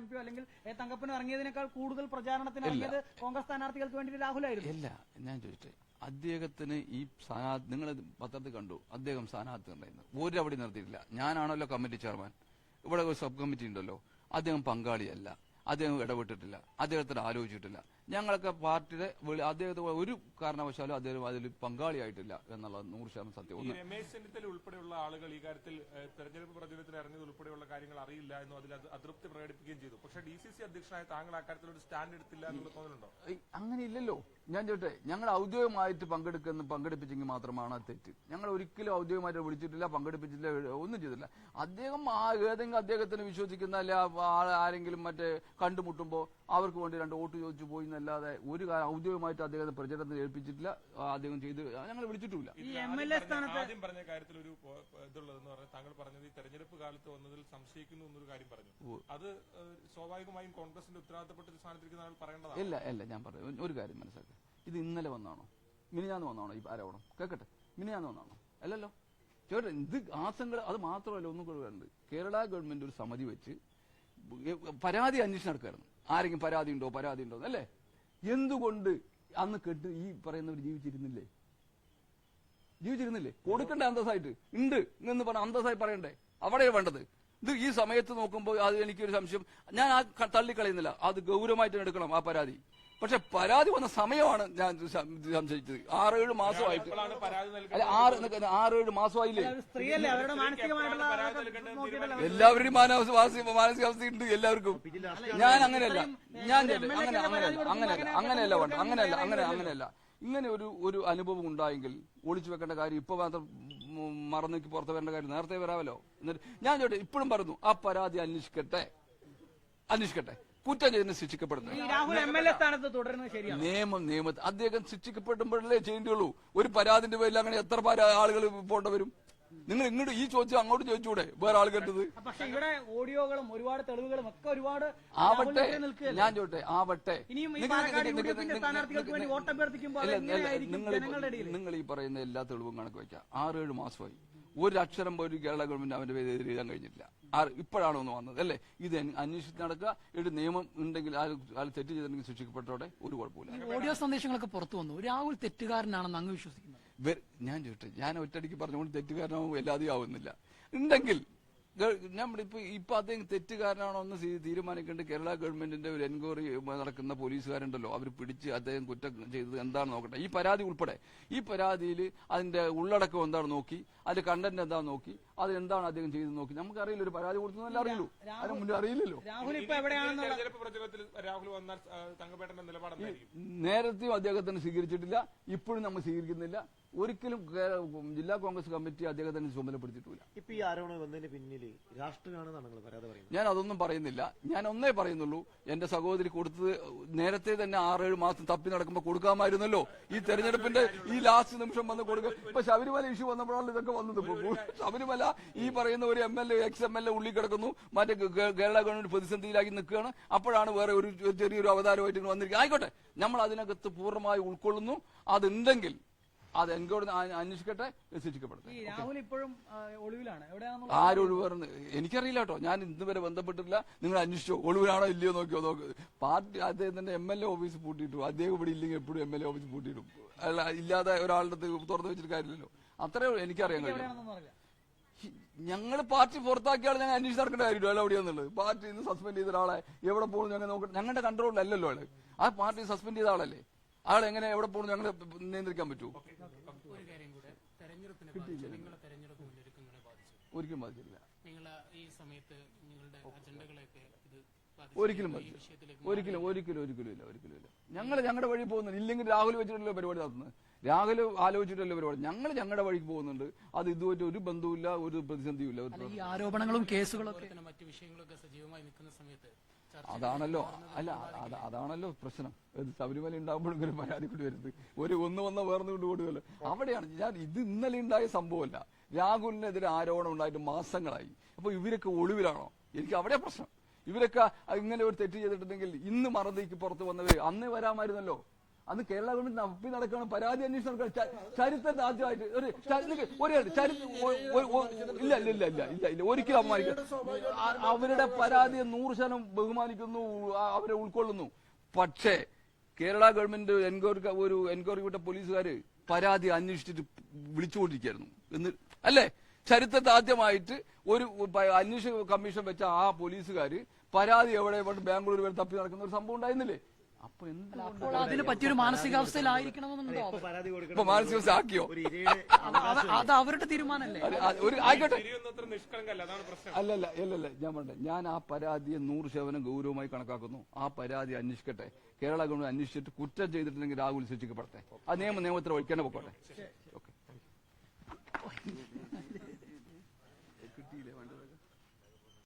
M പിയോ അല്ലെങ്കിൽ A തങ്കപ്പനോ ഇറങ്ങിയതിനേക്കാൾ കൂടുതൽ പ്രചാരണത്തിന് ഇറങ്ങിയത് കോൺഗ്രസ് സ്ഥാനാർത്ഥികൾക്ക് വേണ്ടി രാഹുലായിരുന്നു. ഇല്ല ഞാൻ ചോദിച്ചേ അദ്ദേഹത്തിന് ഈ സ്ഥാനാർത്ഥി നിങ്ങൾ പത്രത്തിൽ കണ്ടു അദ്ദേഹം സ്ഥാനാർത്ഥി ഉണ്ടായിരുന്നു. ഒരു അവിടെ നിർത്തിയിട്ടില്ല. ഞാനാണല്ലോ കമ്മിറ്റി ചെയർമാൻ. ഇവിടെ ഒരു സബ് കമ്മിറ്റി ഉണ്ടല്ലോ. അദ്ദേഹം പങ്കാളിയല്ല. അദ്ദേഹം ഇടപെട്ടിട്ടില്ല. അദ്ദേഹത്തിന് ആലോചിച്ചിട്ടില്ല. ഞങ്ങളൊക്കെ പാർട്ടിയുടെ അദ്ദേഹത്തെ ഒരു കാരണവശാലും അദ്ദേഹം അതിൽ പങ്കാളിയായിട്ടില്ല എന്നുള്ള നൂറ് ശതമാനം സത്യം. രമേശ് ചെന്നിത്തല ഉൾപ്പെടെയുള്ള ആളുകൾ ഈ കാര്യത്തിൽ തെരഞ്ഞെടുപ്പ് പ്രചരണത്തിൽ ഇറങ്ങിയത് ഉൾപ്പെടെയുള്ള കാര്യങ്ങൾ അറിയില്ല എന്നും അതിൽ അത് അതൃപ്തി പ്രകടിപ്പിക്കുകയും ചെയ്തു. പക്ഷേ ഡി സി സി അധ്യക്ഷനായ താങ്കൾ അക്കാര്യത്തിൽ ഒരു സ്റ്റാൻഡ് എടുത്തില്ല എന്നുള്ള തോന്നലുണ്ടോ? അങ്ങനെ ഇല്ലല്ലോ ഞാൻ ചോട്ടെ ഞങ്ങൾ ഔദ്യോഗികമായിട്ട് പങ്കെടുക്കുന്ന പങ്കെടുപ്പിച്ചെങ്കിൽ മാത്രമാണ് തെറ്റ്. ഞങ്ങൾ ഒരിക്കലും ഔദ്യോഗികമായിട്ട് വിളിച്ചിട്ടില്ല പങ്കെടുപ്പിച്ചില്ല ഒന്നും ചെയ്തില്ല അദ്ദേഹം ആ ഏതെങ്കിലും അദ്ദേഹത്തിന് വിശ്വസിക്കുന്ന അല്ലെ ആരെങ്കിലും മറ്റേ കണ്ടുമുട്ടുമ്പോൾ അവർക്ക് വേണ്ടി രണ്ട് വോട്ട് ചോദിച്ചു പോയി എന്നല്ലാതെ ഒരു ഔദ്യോഗികമായിട്ട് അദ്ദേഹത്തെ പ്രചരണത്തിന് ഏൽപ്പിച്ചിട്ടില്ല. അദ്ദേഹം ചെയ്ത് ഞങ്ങൾ വിളിച്ചിട്ടില്ല ആദ്യം പറഞ്ഞ- സ്ഥാനത്ത് ആദ്യം പറഞ്ഞ കാര്യത്തിൽ ഒരു ഇതുള്ളതെന്ന് പറഞ്ഞാൽ താങ്കൾ പറഞ്ഞത് ഈ തെരഞ്ഞെടുപ്പ് കാലത്ത് വന്നതിൽ സംശയിക്കുന്നു എന്നൊരു കാര്യം പറഞ്ഞു. അത് സ്വാഭാവികമായും കോൺഗ്രസിന്റെ ഉത്തരവാദിത്തപ്പെട്ട ഒരു സ്ഥാനത്തിരിക്കുന്ന ആൾ പറയേണ്ടതാണ്. ഇല്ല ഇല്ല ഞാൻ പറഞ്ഞു. ഒരു കാര്യം മനസ്സിലാക്കുക ഇത് ഇന്നലെ വന്നാണോ മിനിഞ്ഞാന്ന് വന്നാണോ ഈ ആരോപണം? കേൾക്കട്ടെ. മിനിഞ്ഞാന്ന് വന്നാണോ അല്ലല്ലോ. ചേട്ടൻ ഇത് ആസങ്ങൾ അത് മാത്രമല്ല ഒന്നും കൊടുക്കാറുണ്ട് വേണ്ടത്. കേരള ഗവൺമെന്റ് ഒരു സമിതി വെച്ച് പരാതി അന്വേഷണം നടക്കുകയായിരുന്നു ആരെങ്കിലും പരാതി ഉണ്ടോ പരാതി ഉണ്ടോ അല്ലേ എന്തുകൊണ്ട് അന്ന് കെട്ട് ഈ പറയുന്നവർ ജീവിച്ചിരുന്നില്ലേ? ജീവിച്ചിരുന്നില്ലേ? കൊടുക്കണ്ട അന്തസ്സായിട്ട്. ഉണ്ട് എന്ന് പറഞ്ഞ അന്തസ്സായി പറയണ്ടേ? അവിടെയാണ് വേണ്ടത്. ഇത് ഈ സമയത്ത് നോക്കുമ്പോൾ അത് എനിക്കൊരു സംശയം. ഞാൻ ആ തള്ളിക്കളയുന്നില്ല. അത് ഗൗരവമായിട്ട് എടുക്കണം ആ പരാതി. പക്ഷെ പരാതി വന്ന സമയമാണ് ഞാൻ സംശയിച്ചത്. ആറേഴ് മാസമായിട്ട്. എപ്പോഴാണ് പരാതി അല്ല ആറ് ആറ് ഏഴ് ആറേഴ് മാസമായില്ലേ? എല്ലാവരുടെയും മാനസിക മാനസികാവസ്ഥ ഉണ്ട് എല്ലാവർക്കും ഞാൻ അങ്ങനെയല്ല. ഞാൻ അങ്ങനെ അങ്ങനെയല്ല. അങ്ങനെയല്ല. അങ്ങനെ അങ്ങനെയല്ല. വേണ്ട. അങ്ങനെയല്ല അങ്ങനെ അങ്ങനെയല്ല ഇങ്ങനെ ഒരു ഒരു അനുഭവം ഉണ്ടായെങ്കിൽ ഒളിച്ചു വെക്കേണ്ട കാര്യം ഇപ്പൊ മാത്രം മറന്നേക്ക് പുറത്ത് വരേണ്ട കാര്യം നേരത്തെ വരാമല്ലോ. എന്നിട്ട് ഞാൻ ചോട്ടെ ഇപ്പോഴും പറഞ്ഞു ആ പരാതി അന്വേഷിക്കട്ടെ. അന്വേഷിക്കട്ടെ. കുറ്റം ചെയ്തതിന് ശിക്ഷിക്കപ്പെടുന്നത് നിയമം നിയമത്തിൽ അദ്ദേഹം ശിക്ഷിക്കപ്പെടുമ്പോഴല്ലേ ചെയ്യേണ്ടിയുള്ളൂ. ഒരു പരാതിന്റെ പേരിൽ അങ്ങനെ എത്ര പരാ- ആളുകൾ പോകേണ്ടി വരും നിങ്ങൾ ഇങ്ങോട്ട് ഈ ചോദിച്ചു അങ്ങോട്ട് ചോദിച്ചൂടെ? വേറെ ആൾ കേട്ടത്. പക്ഷെ ഇവിടെ ഓഡിയോകളും ഒരുപാട് തെളിവുകളും ഒക്കെ ഒരുപാട് ആവട്ടെ. ഞാൻ ചോട്ടെ ആവട്ടെ. നിങ്ങൾ ഈ പറയുന്ന എല്ലാ തെളിവും കണക്ക് വെക്കാം. ആറേഴ് മാസമായി. ഒരു അക്ഷരം പോലും കേരള ഗവൺമെന്റ് അവന്റെ പേര് എഴുതാൻ കഴിഞ്ഞിട്ടില്ല. ഇപ്പോഴാണ് ഒന്ന് വന്നത് അല്ലേ? ഇത് അന്വേഷിച്ച് നടക്കുക. ഒരു നിയമം ഉണ്ടെങ്കിൽ ആൾ തെറ്റ് ചെയ്തിട്ടുണ്ടെങ്കിൽ ശിക്ഷിക്കപ്പെട്ടോടെ ഒരു കുഴപ്പമില്ല ഓഡിയോ സന്ദേശങ്ങളൊക്കെ പുറത്തു വന്നു. രാഹുൽ തെറ്റുകാരനാണെന്ന് അങ്ങ് വിശ്വസിക്കുന്നത് ഞാൻ ചോദിച്ചു ഞാൻ ഒറ്റടിക്ക് പറഞ്ഞുകൊണ്ട് തെറ്റുകാരനാവും എല്ലാതെയും ആവുന്നില്ല. ഉണ്ടെങ്കിൽ നമ്മുടെ ഇപ്പൊ ഇപ്പൊ അദ്ദേഹം തെറ്റുകാരനാണോ എന്ന് തീരുമാനിക്കേണ്ട കേരള ഗവൺമെന്റിന്റെ ഒരു എൻക്വയറി നടക്കുന്ന പോലീസുകാരുണ്ടല്ലോ. അവർ പിടിച്ച് അദ്ദേഹം കുറ്റം ചെയ്തത് എന്താണെന്ന് നോക്കട്ടെ. ഈ പരാതി ഉൾപ്പെടെ. ഈ പരാതിയിൽ അതിന്റെ ഉള്ളടക്കം എന്താണ് നോക്കി? അതിന്റെ കണ്ടന്റ് എന്താണെന്ന് നോക്കി? അത് എന്താണ് അദ്ദേഹം ചെയ്തെന്ന് നോക്കി? നമുക്കറിയില്ല. ഒരു പരാതി കൊടുത്തതല്ല അറിയുള്ളൂ. അതിന് മുന്നേ അറിയില്ലല്ലോ. രാഹുൽ ഇപ്പൊ എവിടെയാണെന്നുള്ള നേരത്തെയും അദ്ദേഹത്തിന് സ്വീകരിച്ചിട്ടില്ല. ഇപ്പോഴും നമ്മൾ സ്വീകരിക്കുന്നില്ല. ഒരിക്കലും ജില്ലാ കോൺഗ്രസ് കമ്മിറ്റി അദ്ദേഹത്തിന് ചുമതലപ്പെടുത്തിയിട്ടില്ല. ഇപ്പൊ ഈ ആരോപണം വന്നതിന് പിന്നിൽ രാഷ്ട്രീയമാണെന്നാണ് നിങ്ങൾ പരാതി പറയുന്നത്. ഞാൻ അതൊന്നും പറയുന്നില്ല. ഞാൻ ഒന്നേ പറയുന്നുള്ളൂ എന്റെ സഹോദരി കൊടുത്തത് നേരത്തെ തന്നെ ആറേഴ് മാസം തപ്പി നടക്കുമ്പോൾ കൊടുക്കാമായിരുന്നല്ലോ. ഈ തെരഞ്ഞെടുപ്പിന്റെ ഈ ലാസ്റ്റ് നിമിഷം വന്ന് കൊടുക്കുക ഇപ്പൊ ശബരിമല ഇഷ്യൂ വന്നപ്പോഴാണ് ഇതൊക്കെ വന്നത്. ശബരിമല ഈ പറയുന്ന ഒരു M L A ex M L A ഉള്ളിൽ കിടക്കുന്നു. മറ്റേ കേരള ഗവൺമെന്റ് പ്രതിസന്ധിയിലാക്കി നിൽക്കുകയാണ്. അപ്പോഴാണ് വേറെ ഒരു ചെറിയൊരു അവതാരമായിട്ട് വന്നിരിക്കുന്നത്. ആയിക്കോട്ടെ നമ്മൾ അതിനകത്ത് പൂർണമായി ഉൾക്കൊള്ളുന്നു. അതുണ്ടെങ്കിൽ അത് എങ്കോട് അന്വേഷിക്കട്ടെ ശിക്ഷിക്കപ്പെടട്ടെ ഈ രാഹുൽ ഇപ്പോഴും ഒളിവിലാണ്. ആരൊഴിവേർന്ന് എനിക്കറിയില്ല കേട്ടോ. ഞാൻ ഇന്ന് വരെ ബന്ധപ്പെട്ടിട്ടില്ല. നിങ്ങൾ അന്വേഷിച്ചോ. ഒളിവിലാണോ ഇല്ലയോ നോക്കിയോ നോക്ക്. പാർട്ടി അദ്ദേഹത്തിന്റെ എം എൽ എ ഓഫീസ് പൂട്ടിയിട്ടു. അദ്ദേഹം ഇവിടെ ഇല്ലെങ്കിൽ എപ്പോഴും എം എൽ എ ഓഫീസ് പൂട്ടിയിടും അല്ല ഇല്ലാതെ ഒരാളുടെ തുറന്നു വെച്ചിട്ട് കാര്യമില്ലല്ലോ. അത്രേ എനിക്കറിയാൻ കഴിയും ഞങ്ങൾ പാർട്ടി പുറത്താക്കിയ ആളെ ഞങ്ങൾ അന്വേഷിച്ച് നടക്കേണ്ട കാര്യമില്ല. അയാൾ എവിടെയാന്നുള്ളത്. പാർട്ടി ഇന്ന് സസ്പെൻഡ് ചെയ്ത ഒരാളെ എവിടെ പോകുന്നു ഞങ്ങൾ നോക്കണം ഞങ്ങളുടെ കൺട്രോളിലല്ലല്ലോ ആൾ ആ പാർട്ടി സസ്പെൻഡ് ചെയ്ത ആളല്ലേ? ആൾ എങ്ങനെ എവിടെ പോകുന്നു ഞങ്ങൾ നിയന്ത്രിക്കാൻ പറ്റൂ? ഒരിക്കലും ബാധിച്ചില്ല നിങ്ങൾ ഈ സമയത്ത് നിങ്ങളുടെ അജണ്ടകളെയൊക്കെ ഇത് ബാധിച്ചു. ഒരിക്കലും ഒരിക്കലും ഒരിക്കലും ഒരിക്കലും ഇല്ല ഒരിക്കലും ഇല്ല. ഞങ്ങൾ ഞങ്ങളുടെ വഴി പോകുന്നുണ്ട്. ഇല്ലെങ്കിൽ രാഹുൽ വെച്ചിട്ടല്ലോ പരിപാടി നടത്തുന്നത്. രാഹുൽ ആലോചിച്ചിട്ടല്ലോ പരിപാടി. ഞങ്ങൾ ഞങ്ങളുടെ വഴിക്ക് പോകുന്നുണ്ട്. അത് ഇതുവരെ ഒരു ബന്ധവുമില്ല ഒരു പ്രതിസന്ധിയും ഇല്ല ഈ ആരോപണങ്ങളും കേസുകളും മറ്റു വിഷയങ്ങളൊക്കെ സജീവമായി നിൽക്കുന്ന സമയത്ത് അതാണല്ലോ. അല്ല അതാണല്ലോ പ്രശ്നം. ശബരിമല ഉണ്ടാകുമ്പോഴും ഇങ്ങനെ പരാതി കൊണ്ട് വരുന്നത്. ഒരു ഒന്ന് വന്ന വേർന്ന് കൊണ്ട് കൊടുക്കല്ലോ അവിടെയാണ് ഞാൻ ഇത് ഇന്നലെ ഉണ്ടായ സംഭവമല്ല. രാഹുലിനെതിരെ ആരോപണം ഉണ്ടായിട്ട് മാസങ്ങളായി. അപ്പൊ ഇവരൊക്കെ ഒളിവിലാണോ? എനിക്ക് അവിടെ പ്രശ്നം. ഇവരൊക്കെ ഇങ്ങനെ ഒരു തെറ്റ് ചെയ്തിട്ടുണ്ടെങ്കിൽ ഇന്ന് മറന്നേക്ക് പുറത്ത് വന്നവര് അന്ന് വരാമായിരുന്നല്ലോ. അന്ന് കേരള ഗവൺമെന്റ് നപ്പി നടക്കണം പരാതി അന്വേഷണം നടക്കണം ച- ചരിത്രത്തിൽ ആദ്യമായിട്ട് ഒരു ഒരു ചരിത്ര ഇല്ല ഇല്ല ഇല്ല ഇല്ല ഇല്ല ഇല്ല. ഒരിക്കലും അപമാനിക്കും അവരുടെ പരാതിയെ നൂറ് ശതമാനം ബഹുമാനിക്കുന്നു അവരെ ഉൾക്കൊള്ളുന്നു. പക്ഷേ കേരള ഗവൺമെന്റ് എൻക്വയറി ഒരു എൻക്വയറി വിട്ട പോലീസുകാര് പരാതി അന്വേഷിച്ചിട്ട് വിളിച്ചുകൊണ്ടിരിക്കുകയായിരുന്നു. എന്ന് അല്ലേ? ചരിത്രത്തിൽ ആദ്യമായിട്ട് ഒരു അന്വേഷണ കമ്മീഷൻ വെച്ച ആ പോലീസുകാർ പരാതി എവിടെ ബാംഗ്ലൂർ വരെ തപ്പി നടക്കുന്ന ഒരു സംഭവം ഉണ്ടായിരുന്നില്ലേ? അതിന് പറ്റിയൊരു മാനസികാവസ്ഥയിലായിരിക്കണമെന്നുണ്ടോ? ഇപ്പൊ ആക്കിയോ അത് അവരുടെ തീരുമാനമല്ലേ? അത് അത് ഒരു ആയിക്കോട്ടെ. ശരിയൊന്നും നിഷ്കളങ്കല്ല അതാണ് പ്രശ്നം. അല്ലല്ല അല്ലല്ല ഞാൻ പറഞ്ഞ ഞാൻ ആ പരാതിയെ നൂറ് ശതമാനം ഗൗരവമായി കണക്കാക്കുന്നു. ആ പരാതി അന്വേഷിക്കട്ടെ. കേരള ഗവൺമെന്റ് അന്വേഷിച്ചിട്ട് കുറ്റം ചെയ്തിട്ടുണ്ടെങ്കിൽ രാഹുൽ ശിക്ഷിക്കപ്പെടട്ടെ ആ നിയമ നിയമത്തിൽ വഹിക്കാൻ പൊക്കോട്ടെ. ഓക്കെ. കിട്ടിയില്ലേ വേണ്ടത്